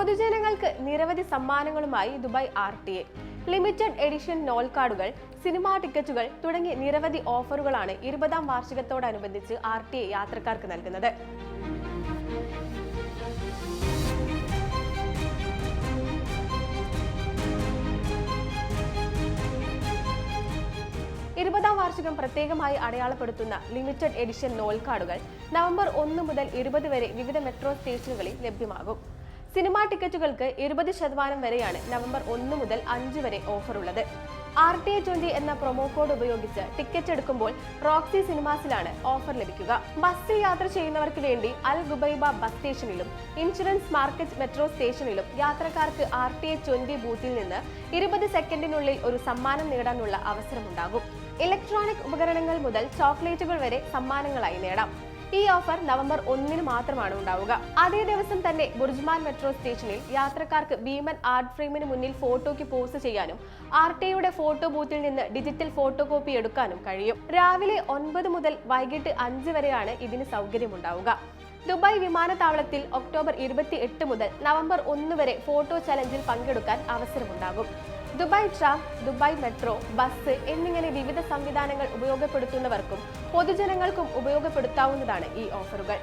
പൊതുജനങ്ങൾക്ക് നിരവധി സമ്മാനങ്ങളുമായി Dubai R T A limited edition Nol കാർഡുകൾ സിനിമാ ടിക്കറ്റുകൾ തുടങ്ങി നിരവധി ഓഫറുകളാണ് ഇരുപതാം വാർഷികത്തോടനുബന്ധിച്ച് ആർ ടി എ യാത്രക്കാർക്ക് നൽകുന്നത്. ഇരുപതാം വാർഷികം പ്രത്യേകമായി അടയാളപ്പെടുത്തുന്ന ലിമിറ്റഡ് എഡിഷൻ നോൾ കാർഡുകൾ നവംബർ ഒന്ന് മുതൽ ഇരുപത് വരെ വിവിധ മെട്രോ സ്റ്റേഷനുകളിൽ ലഭ്യമാകും. സിനിമാ ടിക്കറ്റുകൾക്ക് ഇരുപത് ശതമാനം വരെയാണ് നവംബർ ഒന്ന് മുതൽ അഞ്ച് വരെ ഓഫർ ഉള്ളത് ആർ ടി എ ട്വന്റി എന്ന പ്രൊമോ കോഡ് ഉപയോഗിച്ച് ടിക്കറ്റ് എടുക്കുമ്പോൾ റോക്സി സിനിമാസിലാണ് ഓഫർ ലഭിക്കുക. ബസ്സിൽ യാത്ര ചെയ്യുന്നവർക്ക് വേണ്ടി അൽ ഗുബൈബ ബസ് സ്റ്റേഷനിലും ഇൻഷുറൻസ് മാർക്കറ്റ് മെട്രോ സ്റ്റേഷനിലും യാത്രക്കാർക്ക് ആർ ടി എ ട്വന്റി ബൂത്തിൽ നിന്ന് ഇരുപത് സെക്കൻഡിനുള്ളിൽ ഒരു സമ്മാനം നേടാനുള്ള അവസരമുണ്ടാകും. ഇലക്ട്രോണിക് ഉപകരണങ്ങൾ മുതൽ ചോക്ലേറ്റുകൾ വരെ സമ്മാനങ്ങളായി നേടാം. ഈ ഓഫർ നവംബർ ഒന്നിന് മാത്രമാണ് ഉണ്ടാവുക. അതേ ദിവസം തന്നെ ബുർജ്മാൻ മെട്രോ സ്റ്റേഷനിൽ യാത്രക്കാർക്ക് ഭീമൻ ആർട്ട് ഫ്രെയിമിന് മുന്നിൽ ഫോട്ടോയ്ക്ക് പോസ് ചെയ്യാനും ആർ ഫോട്ടോ ബൂത്തിൽ നിന്ന് ഡിജിറ്റൽ ഫോട്ടോ കോപ്പി എടുക്കാനും കഴിയും. രാവിലെ ഒൻപത് മുതൽ വൈകിട്ട് അഞ്ച് വരെയാണ് ഇതിന് സൗകര്യമുണ്ടാവുക. ദുബായ് വിമാനത്താവളത്തിൽ ഒക്ടോബർ ഇരുപത്തി എട്ട് മുതൽ നവംബർ ഒന്ന് വരെ ഫോട്ടോ ചലഞ്ചിൽ പങ്കെടുക്കാൻ അവസരമുണ്ടാകും. Dubai tram Dubai metro bus എന്നിങ്ങനെ വിവിധ സംവിധാനങ്ങൾ ഉപയോഗപ്പെടുത്തുന്നവർക്കും പൊതുജനങ്ങൾക്കും ഉപയോഗപ്പെടുത്താവുന്നതാണ് ഈ ഓഫറുകൾ.